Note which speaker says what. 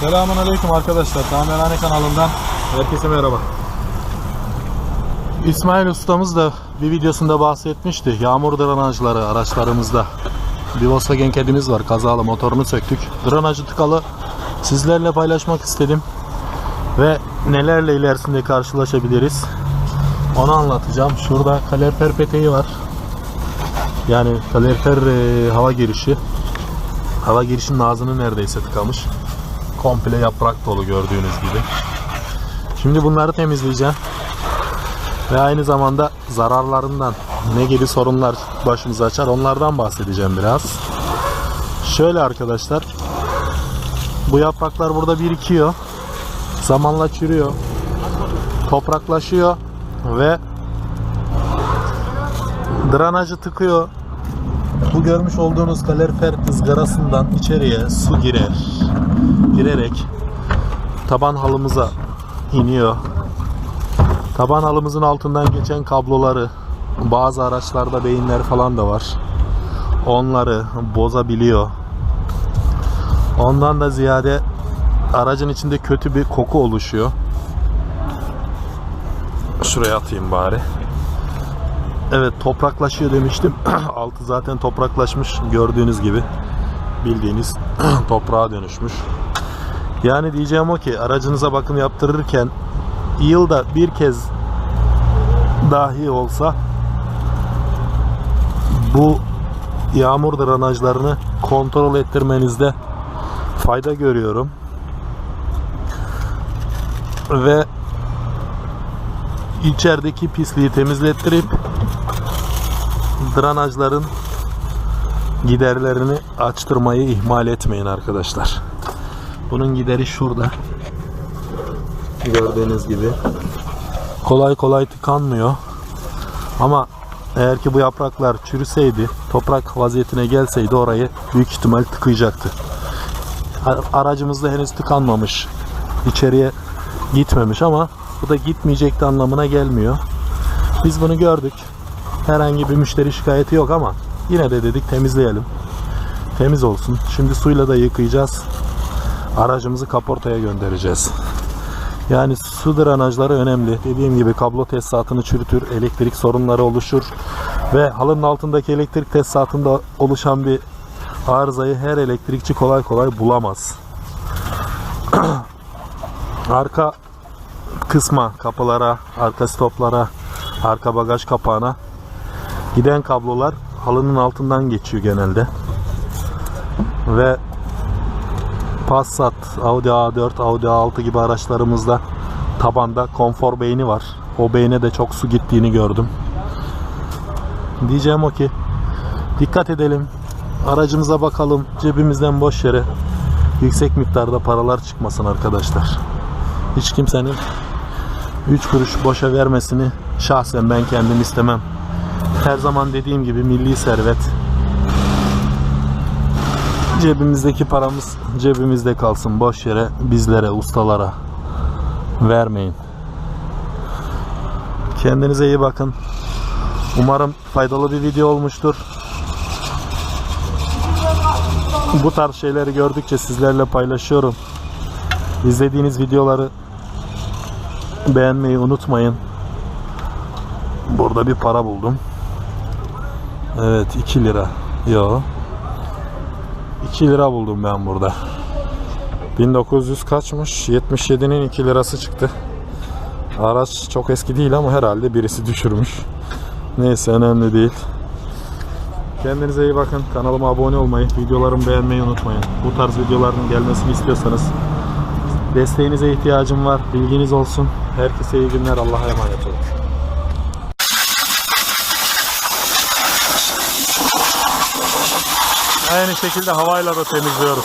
Speaker 1: Selamun Aleyküm arkadaşlar. Tamirhane kanalından herkese merhaba. İsmail ustamız da bir videosunda bahsetmişti. Yağmur drenajları araçlarımızda. Bir Volkswagen kedimiz var. Kazalı motorunu söktük. Drenajı tıkalı. Sizlerle paylaşmak istedim. Ve nelerle ilerisinde karşılaşabiliriz. Onu anlatacağım. Şurada kalorifer peteği var. Yani kalorifer e, hava girişi. Hava girişinin ağzını neredeyse tıkamış. Komple yaprak dolu gördüğünüz gibi. Şimdi bunları temizleyeceğim. Ve aynı zamanda zararlarından ne gibi sorunlar başımıza açar onlardan bahsedeceğim biraz. Şöyle arkadaşlar. Bu yapraklar burada birikiyor. Zamanla çürüyor. Topraklaşıyor ve drenajı tıkıyor. Bu görmüş olduğunuz kalorifer ızgarasından içeriye su girer. Girerek taban halımıza iniyor. Taban halımızın altından geçen kabloları bazı araçlarda beyinler falan da var. Onları bozabiliyor. Ondan da ziyade aracın içinde kötü bir koku oluşuyor. Şuraya atayım bari. Evet topraklaşıyor demiştim. Altı zaten topraklaşmış gördüğünüz gibi. Bildiğiniz toprağa dönüşmüş. Yani diyeceğim o ki aracınıza bakım yaptırırken yılda bir kez dahi olsa bu yağmur drenajlarını kontrol ettirmenizde fayda görüyorum. Ve içerideki pisliği temizlettirip drenajların giderlerini açtırmayı ihmal etmeyin arkadaşlar. Bunun gideri şurada. Gördüğünüz gibi. Kolay kolay tıkanmıyor. Ama eğer ki bu yapraklar çürüseydi, toprak vaziyetine gelseydi orayı büyük ihtimal tıkayacaktı. Aracımızda henüz tıkanmamış. İçeriye gitmemiş ama bu da gitmeyecekti anlamına gelmiyor. Biz bunu gördük. Herhangi bir müşteri şikayeti yok ama yine de dedik temizleyelim. Temiz olsun. Şimdi suyla da yıkayacağız. Aracımızı kaportaya göndereceğiz. Yani su drenajları önemli. Dediğim gibi kablo tesisatını çürütür, elektrik sorunları oluşur ve halının altındaki elektrik tesisatında oluşan bir arızayı her elektrikçi kolay kolay bulamaz. Arka kısma, kapılara, arka stoplara, arka bagaj kapağına giden kablolar halının altından geçiyor genelde. Ve Passat, Audi A4, Audi A6 gibi araçlarımızda tabanda konfor beyni var. O beyne de çok su gittiğini gördüm. Diyeceğim o ki dikkat edelim. Aracımıza bakalım. Cebimizden boş yere yüksek miktarda paralar çıkmasın arkadaşlar. Hiç kimsenin 3 kuruş boşa vermesini şahsen ben kendim istemem. Her zaman dediğim gibi milli servet cebimizdeki paramız cebimizde kalsın. Boş yere bizlere, ustalara vermeyin. Kendinize iyi bakın. Umarım faydalı bir video olmuştur. Bu tarz şeyleri gördükçe sizlerle paylaşıyorum. İzlediğiniz videoları beğenmeyi unutmayın. Burada bir para buldum. Evet 2 lira. Yo. 2 lira buldum ben burada. 1900 kaçmış? 77'nin 2 lirası çıktı. Araç çok eski değil ama herhalde birisi düşürmüş. Neyse önemli değil. Kendinize iyi bakın. Kanalıma abone olmayı, videolarımı beğenmeyi unutmayın. Bu tarz videoların gelmesini istiyorsanız desteğinize ihtiyacım var. Bilginiz olsun. Herkese iyi günler. Allah'a emanet olun. Aynı şekilde havayla da temizliyoruz.